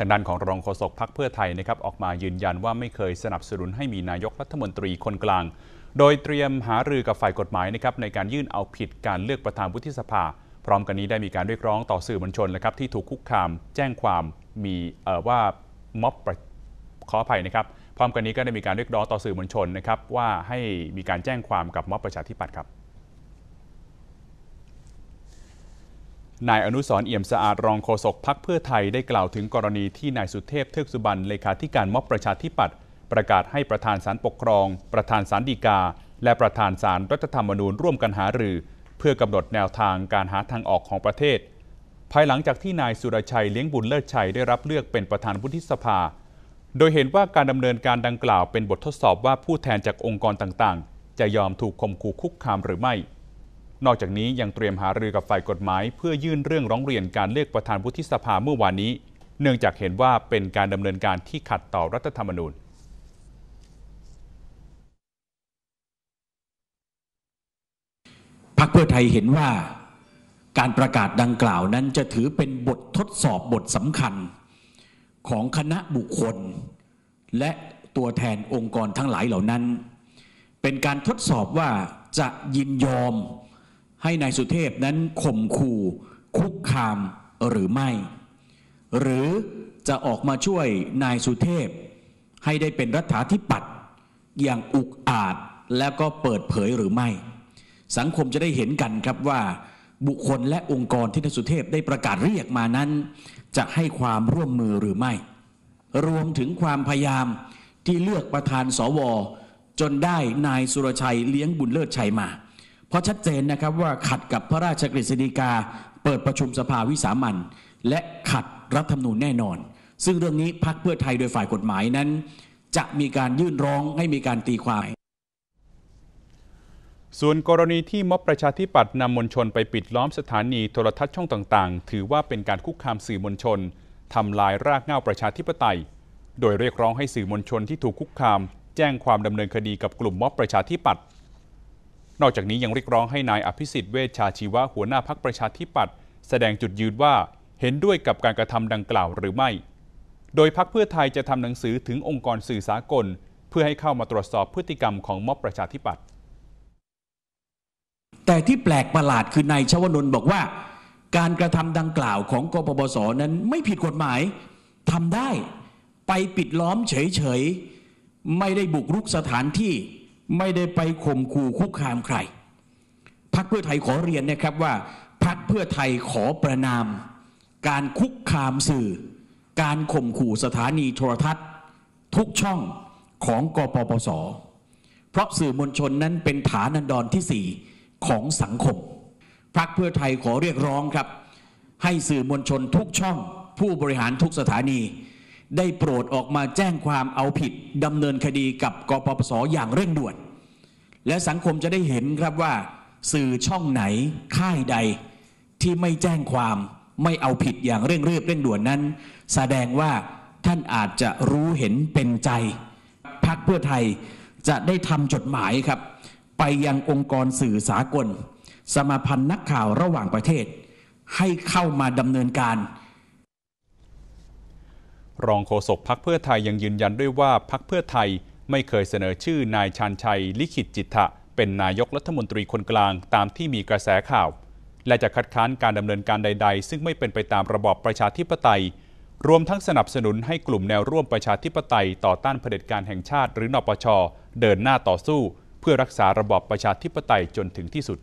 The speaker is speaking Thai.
ทางด้านของรองโฆษกพักเพื่อไทยนะครับออกมายืนยันว่าไม่เคยสนับสนุนให้มีนายกรัฐมนตรีคนกลาง โดยเตรียมหารือกับฝ่ายกฎหมายนะครับในการยื่นเอาผิดการเลือกประธานวุฒิสภา พร้อมกันนี้ได้มีการเรียกร้องต่อสื่อมวลชนนะครับที่ถูกคุกคาม แจ้งความมีว่าม็อบขออภัยนะครับพร้อมกันนี้ก็ได้มีการเรียกร้องต่อสื่อมวลชนนะครับว่าให้มีการแจ้งความกับม็อบประชาธิปัตย์ครับ นายอนุสรเอี่ยมสะอาดรองโฆษกพักเพื่อไทยได้กล่าวถึงกรณีที่นายสุเทพเทือกสุบรรณเลขาธิการม็อบประชาธิปัตย์ประกาศให้ประธานศาลปกครอง ประธานศาลฎีกา และประธานศาลรัฐธรรมนูญร่วมกันหารือ เพื่อกำหนดแนวทางการหาทางออกของประเทศ ภายหลังจากที่นายสุรชัยเลี้ยงบุญเลิศชัยได้รับเลือกเป็นประธานวุฒิสภา โดยเห็นว่าการดำเนินการดังกล่าวเป็นบททดสอบว่าผู้แทนจากองค์กรต่างๆ จะยอมถูกข่มขู่คุกคามหรือไม่ นอกจากนี้ยังเตรียมหารือกับฝ่ายกฎหมาย เพื่อยื่นเรื่องร้องเรียนการเลือกประธานวุฒิสภาเมื่อวานนี้ เนื่องจากเห็นว่าเป็นการดำเนินการที่ขัดต่อรัฐธรรมนูญพรรคเพื่อไทยเห็นว่าการประกาศดังกล่าวนั้นจะถือเป็นบททดสอบบทสำคัญของคณะบุคคล และตัวแทนองค์กรทั้งหลายเหล่านั้น เป็นการทดสอบว่าจะยินยอม ให้นายสุเทพนั้นข่มขู่คุกคามหรือไม่ หรือจะออกมาช่วยนายสุเทพ ให้ได้เป็นรัฐาธิปัตย์อย่างอุกอาจแล้วก็เปิดเผยหรือไม่ สังคมจะได้เห็นกันครับว่า บุคคลและองค์กรที่นายสุเทพได้ประกาศเรียกมานั้น จะให้ความร่วมมือหรือไม่ รวมถึงความพยายามที่เลือกประธานสวจนได้นายสุรชัยเลี้ยงบุญเลิศชัยมา เพราะชัดเจนนะครับว่าขัดกับพระราชกฤษฎีกา เปิดประชุมสภาวิสามันและขัดรัฐธรรมนูญแน่นอน ซึ่งเรื่องนี้พักเพื่อไทยโดยฝ่ายกฎหมายนั้น จะมีการยื่นร้องให้มีการตีความส่วนกรณีที่ม็อบประชาธิปัตย์นำมวลชนไปปิดล้อมสถานีโทรทัศน์ช่องต่างๆ ถือว่าเป็นการคุกคามสื่อมวลชนทำลายรากเหง้าประชาธิปไตย โดยเรียกร้องให้สื่อมวลชนที่ถูกคุกคาม แจ้งความดำเนินคดีกับกลุ่มม็อบประชาธิปัตย์ นอกจากนี้ยังเรียกร้องให้นายอภิสิทธิ์เวชชาชีวะหัวหน้าพักประชาธิปัตย์แสดงจุดยืนว่าเห็นด้วยกับการกระทำดังกล่าวหรือไม่ โดยพักเพื่อไทยจะทำหนังสือถึงองค์กรสื่อสากล เพื่อให้เข้ามาตรวจสอบพฤติกรรมของม็อบประชาธิปัตย์แต่ที่แปลกประหลาดคือนายชวนนท์บอกว่า การกระทำดังกล่าวของกปปสนั้นไม่ผิดกฎหมายทำได้ไปปิดล้อมเฉยไม่ได้บุกรุกสถานที่ ไม่ได้ไปข่มขู่คุกคามใครพักเพื่อไทยขอเรียนนะครับว่าพักเพื่อไทยขอประนาม การคุกคามสื่อ การข่มขู่สถานีโทรทัศน์ ทุกช่องของกปปส เพราะสื่อมวลชนนั้นเป็นฐานันดรที่สี่ของสังคมพักเพื่อไทยขอเรียกร้องครับ ให้สื่อมวลชนทุกช่อง ผู้บริหารทุกสถานี ได้โปรดออกมาแจ้งความเอาผิดดำเนินคดีกับกปปสอย่างเร่งด่วน และสังคมจะได้เห็นครับว่า สื่อช่องไหนค่ายใด ที่ไม่แจ้งความไม่เอาผิดอย่างเร่งรีบเร่งด่วนนั้น แสดงว่าท่านอาจจะรู้เห็นเป็นใจพักเพื่อไทยจะได้ทำจดหมายครับ ไปยังองค์กรสื่อสากล สมาพันธ์นักข่าวระหว่างประเทศ ให้เข้ามาดำเนินการ รองโฆษกพักเพื่อไทยยังยืนยันด้วยว่าพักเพื่อไทยไม่เคยเสนอชื่อนายชานชัย ลิขิตจิตทะเป็นนายกรัฐมนตรีคนกลางตามที่มีกระแสข่าว และจะคัดค้านการดำเนินการใด ๆ ซึ่งไม่เป็นไปตามระบอบประชาธิปไตย รวมทั้งสนับสนุนให้กลุ่มแนวร่วมประชาธิปไตย ต่อต้านเผด็จการแห่งชาติ หรือนปช เดินหน้าต่อสู้ เพื่อรักษาระบอบประชาธิปไตยจนถึงที่สุด